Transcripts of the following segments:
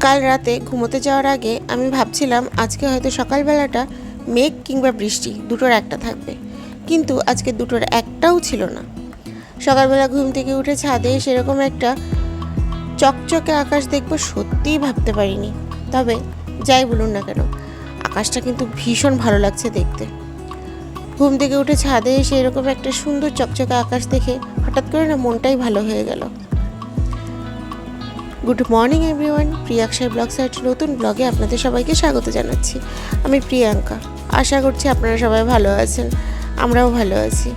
কাল রাতে ঘুমোতে যাওয়ার আগে আমি ভাবছিলাম আজকে হয়তো সকালবেলাটা মেঘ কিংবা বৃষ্টি, দুটোর একটা থাকবে। কিন্তু আজকে দুটোর একটাও ছিল না। সকালবেলা ঘুম থেকে উঠে ছাদে সেরকম একটা চকচকে আকাশ দেখব সত্যিই ভাবতে পারিনি। তবে যাই বলুন না কেন, আকাশটা কিন্তু ভীষণ ভালো লাগছে দেখতে। ঘুম থেকে উঠে ছাদে এসে এরকম একটা সুন্দর চকচকে আকাশ দেখে হঠাৎ করে না মনটাই ভালো হয়ে গেল। গুড মর্নিং এভরিওয়ান প্রিয়াক্ষার ব্লগ সাইটের নতুন ব্লগে আপনাদের সবাইকে স্বাগত জানাচ্ছি। আমি প্রিয়াঙ্কা। আশা করছি আপনারা সবাই ভালো আছেন। আমরাও ভালো আছি।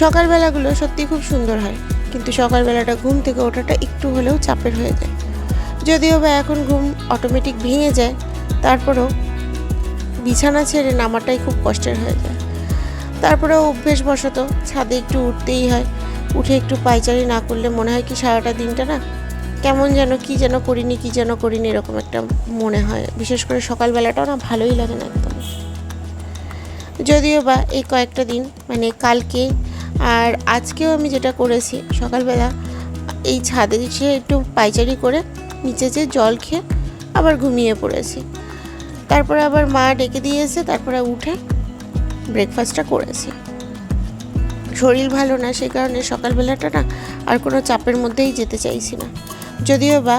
সকালবেলাগুলো সত্যি খুব সুন্দর হয়, কিন্তু সকালবেলাটা ঘুম থেকে ওঠাটা একটু হলেও চাপের হয়ে যায়। যদিও বা এখন ঘুম অটোমেটিক ভেঙে যায়, তারপরেও বিছানা ছেড়ে নামাটাই খুব কষ্টের হয়ে যায়। তারপরেও অভ্যেসবশত ছাদে একটু উঠতেই হয় উঠে একটু পাইচারি না করলে মনে হয় কি সারাটা দিনটা না কেমন যেন, কি যেন করিনি, কি যেন করিনি এরকম একটা মনে হয়। বিশেষ করে সকালবেলাটাও না ভালোই লাগে না একদম। যদিও বা এই কয়েকটা দিন মানে কালকে আর আজকেও আমি যেটা করেছি সকালবেলা, এই ছাদে এসে একটু পাইচারি করে নিচে যে জল খেয়ে আবার ঘুমিয়ে পড়েছি। তারপরে আবার মা ডেকে দিয়েছে, তারপরে উঠে ব্রেকফাস্টটা করেছি। শরীর ভালো না, সেই কারণে সকালবেলাটা না আর কোনো চাপের মধ্যেই যেতে চাইছি না। যদিও বা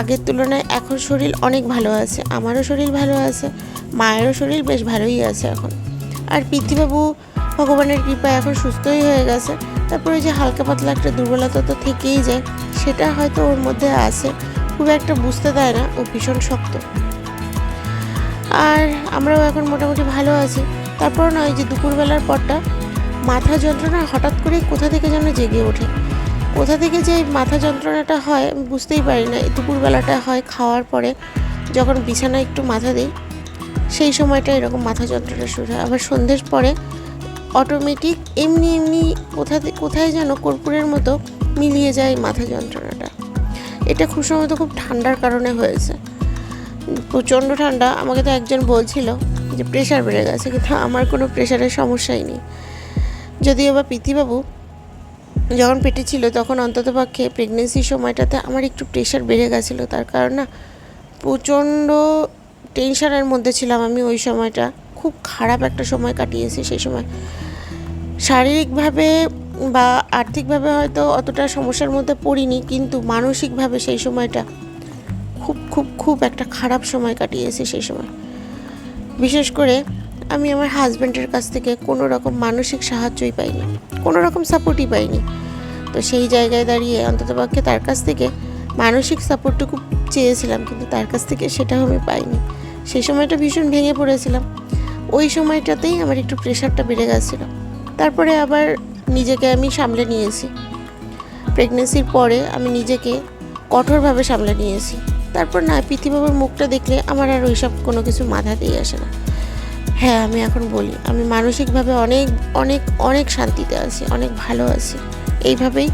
আগের তুলনায় এখন শরীর অনেক ভালো আছে, আমারও শরীর ভালো আছে, মায়েরও শরীর বেশ ভালোই আছে এখন। আর পৃথ্বীবাবু ভগবানের কৃপায় এখন সুস্থই হয়ে গেছে, তারপরে যে হালকা পাতলা একটা দুর্বলতা তো থেকেই যায়, সেটা হয়তো ওর মধ্যে আছে, খুব একটা বুঝতে দেয় না, ও ভীষণ শক্ত। আর আমরাও এখন মোটামুটি ভালো আছি, তারপর নয় যে দুপুরবেলার পরটা মাথা যন্ত্রণা হঠাৎ করে কোথা থেকে যেন জেগে ওঠে। কোথা থেকে যে মাথা যন্ত্রণাটা হয় আমি বুঝতেই পারি না। দুপুরবেলাটা হয় খাওয়ার পরে যখন বিছানায় একটু মাথা দিই, সেই সময়টা এরকম মাথা যন্ত্রণা শুরু হয়। আবার সন্ধ্যের পরে অটোমেটিক এমনি এমনি কোথা কোথায় যেন কর্পূরের মতো মিলিয়ে যায় মাথা যন্ত্রণাটা। এটা খুব সম্ভবত খুব ঠান্ডার কারণে হয়েছে। প্রচণ্ড ঠান্ডা। আমাকে তো একজন বলছিল যে প্রেশার বেড়ে গেছে, কিন্তু আমার কোনো প্রেশারের সমস্যাই নেই। যদিও বা পিথিবাবু যখন পেটে ছিল তখন অন্ততপক্ষে প্রেগনেন্সির সময়টাতে আমার একটু প্রেশার বেড়ে গেছিল। তার কারণ না, প্রচণ্ড টেনশনের মধ্যে ছিলাম আমি ওই সময়টা। খুব খারাপ একটা সময় কাটিয়েছি সেই সময়। শারীরিকভাবে বা আর্থিকভাবে হয়তো অতটা সমস্যার মধ্যে পড়িনি, কিন্তু মানসিকভাবে সেই সময়টা খুব খুব খুব একটা খারাপ সময় কাটিয়েছি সেই সময়। বিশেষ করে আমি আমার হাজব্যান্ডের কাছ থেকে কোনো রকম মানসিক সাহায্যই পাইনি কোনো রকম সাপোর্টই পাইনি। তো সেই জায়গায় দাঁড়িয়ে অন্ততপক্ষে তার কাছ থেকে মানসিক সাপোর্টটুকু চেয়েছিলাম, কিন্তু তার কাছ থেকে সেটাও আমি পাইনি। সেই সময়টা ভীষণ ভেঙে পড়েছিলাম। ওই সময়টাতেই আমার একটু প্রেশারটা বেড়ে গেছিল। তারপরে আবার নিজেকে আমি সামলে নিয়েছি। প্রেগনেন্সির পরে আমি নিজেকে কঠোরভাবে সামলে নিয়েছি। তারপর না পৃথিবীর মুখটা দেখলে আমার আর ওইসব কোনো কিছু মাথাতেই আসে না। হ্যাঁ আমি এখন বলি, আমি মানসিকভাবে অনেক অনেক অনেক শান্তিতে আছি, অনেক ভালো আছি। এইভাবেই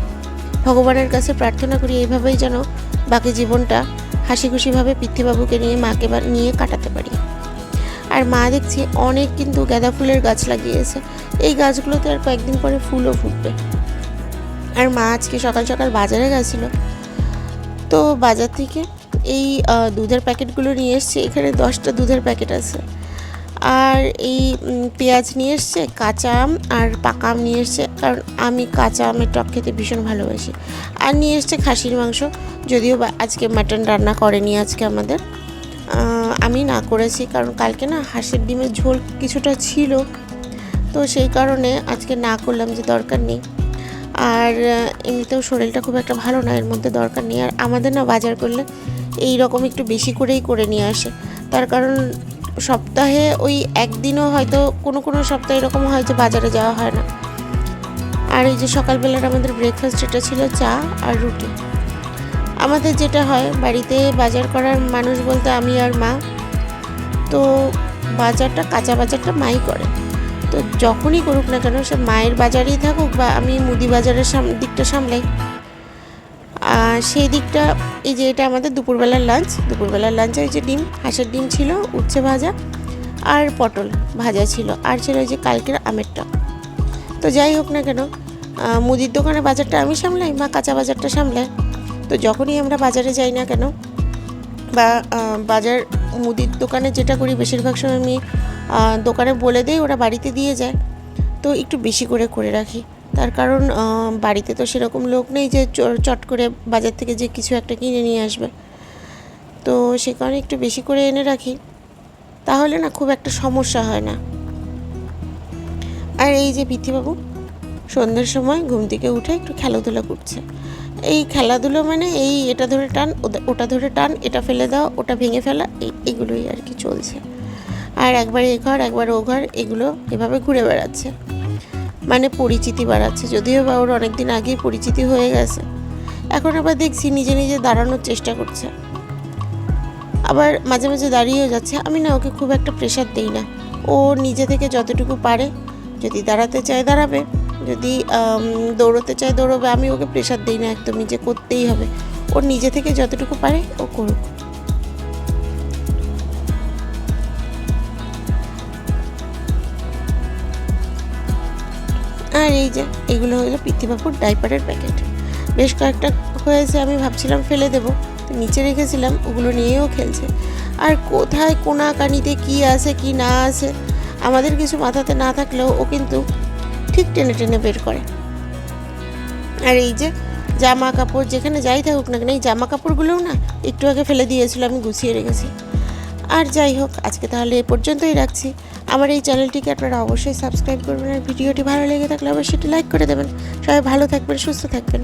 ভগবানের কাছে প্রার্থনা করি, এইভাবেই যেন বাকি জীবনটা হাসি খুশিভাবে পৃথ্বীবাবুকে নিয়ে, মাকে নিয়ে কাটাতে পারি। আর মা দেখছি অনেক কিন্তু গাঁদা ফুলের গাছ লাগিয়েছে। এই গাছগুলোতে আর কয়েকদিন পরে ফুলও ফুটবে। আর মা আজকে সকাল সকাল বাজারে গেছিল। তো বাজার থেকে এই দুধের প্যাকেটগুলো নিয়ে এসছে, এখানে দশটা দুধের প্যাকেট আছে। আর এই পেঁয়াজ নিয়ে এসছে, কাঁচা আম আর পাকা আম নিয়ে এসছে, কারণ আমি কাঁচা আমের টক খেতে ভীষণ ভালোবাসি। আর নিয়ে এসছে খাসির মাংস, যদিও আজকে মাটন রান্না করেনি আজকে আমাদের। আমি না করেছি, কারণ কালকে না হাঁসের ডিমের ঝোল কিছুটা ছিল, তো সেই কারণে আজকে না করলাম যে দরকার নেই। আর এমনিতেও শরীরটা খুব একটা ভালো না, এর মধ্যে দরকার নেই। আর আমাদের না বাজার করলে এই রকম একটু বেশি করেই করে নিয়ে আসে। তার কারণ সপ্তাহে ওই একদিনও হয়তো কোনো কোনো সপ্তাহে এরকম হয় যে বাজারে যাওয়া হয় না। আর এই যে সকালবেলার আমাদের ব্রেকফাস্ট এটা ছিল চা আর রুটি। আমাদের যেটা হয়, বাড়িতে বাজার করার মানুষ বলতে আমি আর মা। তো বাজারটা, কাঁচা বাজারটা মাই করে। তো যখনই করুক না কেন, সে মায়ের বাজারেই থাকুক বা আমি মুদি বাজারের সাম, দিকটা সামলাই। সেই দিকটা, এই যে এটা আমাদের দুপুরবেলার লাঞ্চ দুপুরবেলার লাঞ্চে ওই যে ডিম, হাঁসের ডিম ছিল, উচ্ছে ভাজা আর পটল ভাজা ছিল, আর ছিল ওই যে কালকের আমের টক তো যাই হোক না কেন মুদির দোকানে বাজারটা আমি সামলাই মা কাঁচা বাজারটা সামলাই। তো যখনই আমরা বাজারে যাই না কেন, বা বাজার, মুদির দোকানে যেটা করি, বেশিরভাগ সময় আমি দোকানে বলে দিই, ওরা বাড়িতে দিয়ে যায়। তো একটু বেশি করে করে রাখি। তার কারণ বাড়িতে তো সেরকম লোক নেই যে চট করে বাজার থেকে যে কিছু একটা কিনে নিয়ে আসবে। তো সে কারণে একটু বেশি করে এনে রাখি। তাহলে না খুব একটা সমস্যা হয় না। আর এই যে পিথিবাবু সন্ধ্যের সময় ঘুম থেকে উঠে একটু খেলাধুলা করছে। এই খেলাধুলো মানে এই এটা ধরে টান ওটা ধরে টান, এটা ফেলে দাও, ওটা ভেঙে ফেলা এগুলোই আর কি চলছে। আর একবার এ ঘর, একবার ও ঘর, এগুলো এভাবে ঘুরে বেড়াচ্ছে। মানে পরিচিতি বাড়াচ্ছে। যদিও বা ওর অনেকদিন আগেই পরিচিতি হয়ে গেছে। এখন আবার দেখছি নিজে নিজে দাঁড়ানোর চেষ্টা করছে। আবার মাঝে মাঝে দাঁড়িয়েও যাচ্ছে। আমি না ওকে খুব একটা প্রেশার দিই না। ও নিজে থেকে যতটুকু পারে, যদি দাঁড়াতে চায় দাঁড়াবে। যদি দৌড়তে চায় দৌড়বে। আমি ওকে প্রেশার দিই না একদমই যে করতেই হবে। ওর নিজে থেকে যতটুকু পারে, ও করুক। আর এই যে, এগুলো হলো পিতৃবাবুর ডাইপারের প্যাকেট। বেশ কয়েকটা হয়েছে, আমি ভাবছিলাম ফেলে দেবো। নিচে রেখেছিলাম, ওগুলো নিয়েও খেলছে। আর কোথায় কোনা কানিতে কি আছে, কি না আছে, আমাদের কিছু মাথাতে না থাকলেও ও কিন্তু ঠিক টেনে টেনে বের করে। আর এই যে জামা কাপড়, যেখানে যাই থাকুক না কেন, এই জামা কাপড়গুলোও না একটু আগে ফেলে দিয়েছিল, আমি গুছিয়ে রেখেছি। আর যাই হোক, আজকে তাহলে এ পর্যন্তই রাখছি। আমার এই চ্যানেলটিকে আপনারা অবশ্যই সাবস্ক্রাইব করবেন আর ভিডিওটি ভালো লেগে থাকলে অবশ্যই লাইক করে দেবেন। সবাই ভালো থাকবেন, সুস্থ থাকবেন।